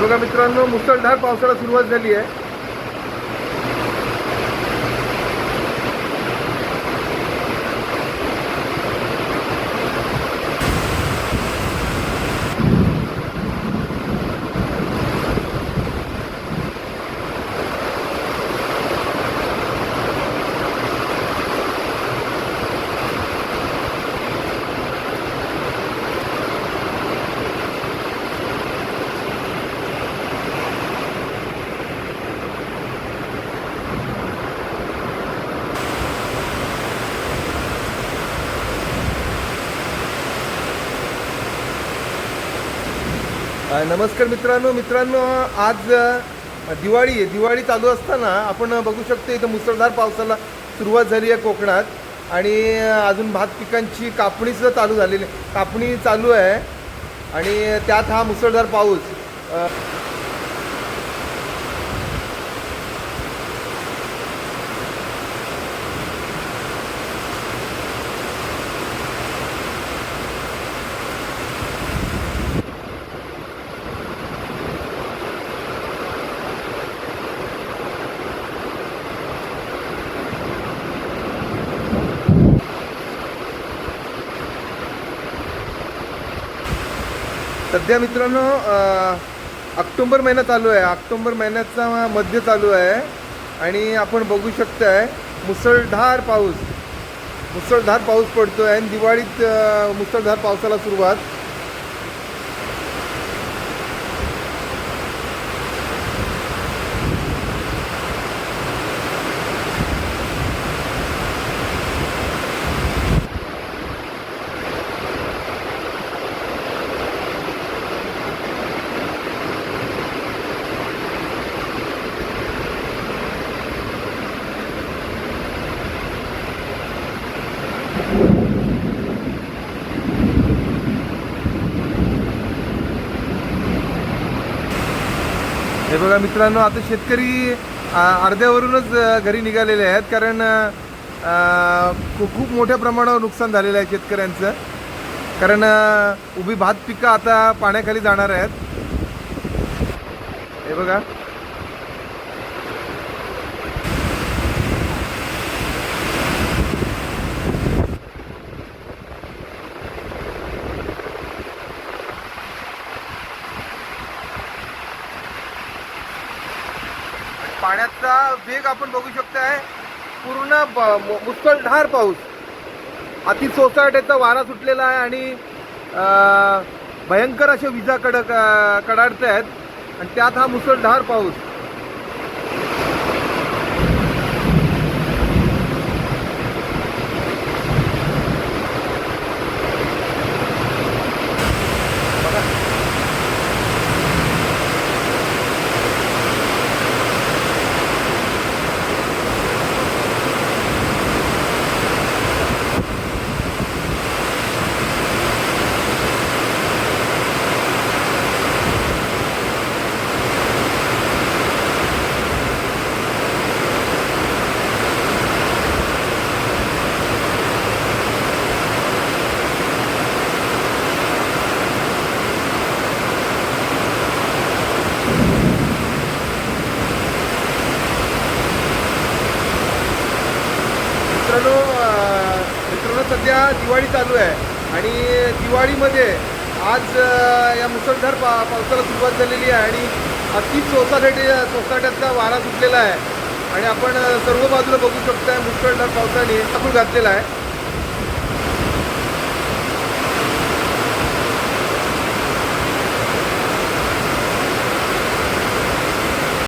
बघा मित्रांनो मुसळधार पावसाळा सुरुवात झाली आहे. नमस्कार मित्रांनो. मित्रांनो आज दिवाळी आहे. दिवाळी चालू असताना आपण बघू शकतो इथं मुसळधार पावसाला सुरुवात झाली आहे कोकणात आणि अजून भात पिकांची कापणीसुद्धा चालू झालेली आहे. कापणी चालू आहे आणि त्यात हा मुसळधार पाऊस सध्या मित्रांनो ऑक्टोंबर महिना चालू आहे. ऑक्टोंबर महिन्याचा मध्य चालू आहे. आणि आपण बघू शकताय मुसळधार पाऊस. मुसळधार पाऊस पडतो आहे आणि दिवाळीत मुसळधार पावसाला सुरुवात. हे बघा मित्रांनो आता शेतकरी अर्ध्यावरूनच घरी निघालेले आहेत कारण खूप मोठ्या प्रमाणावर नुकसान झालेलं आहे शेतकऱ्यांचं. कारण उभी भात पिकं आता पाण्याखाली जाणार आहेत. हे बघा. पाण्याचा वेग आपण बघू शकताय. पूर्ण ब- मुसळधार पाऊस. अति सोसाट्याचा वारा सुटलेला आहे आणि भयंकर अशा विजा कडक कडाडत आहेत आणि त्यात हा मुसळधार पाऊस मित्रांनो अं, मित्रांनो सध्या दिवाळी चालू आहे. आणि दिवाळीमध्ये आज या मुसळधार पा पावसाला सुरुवात झालेली आहे आणि अति सोसायटी सोसाट्यातला वारा सुटलेला आहे. आणि आपण सर्व बाजूला बघू शकताय मुसळधार पावसाने आपण घातलेला आहे.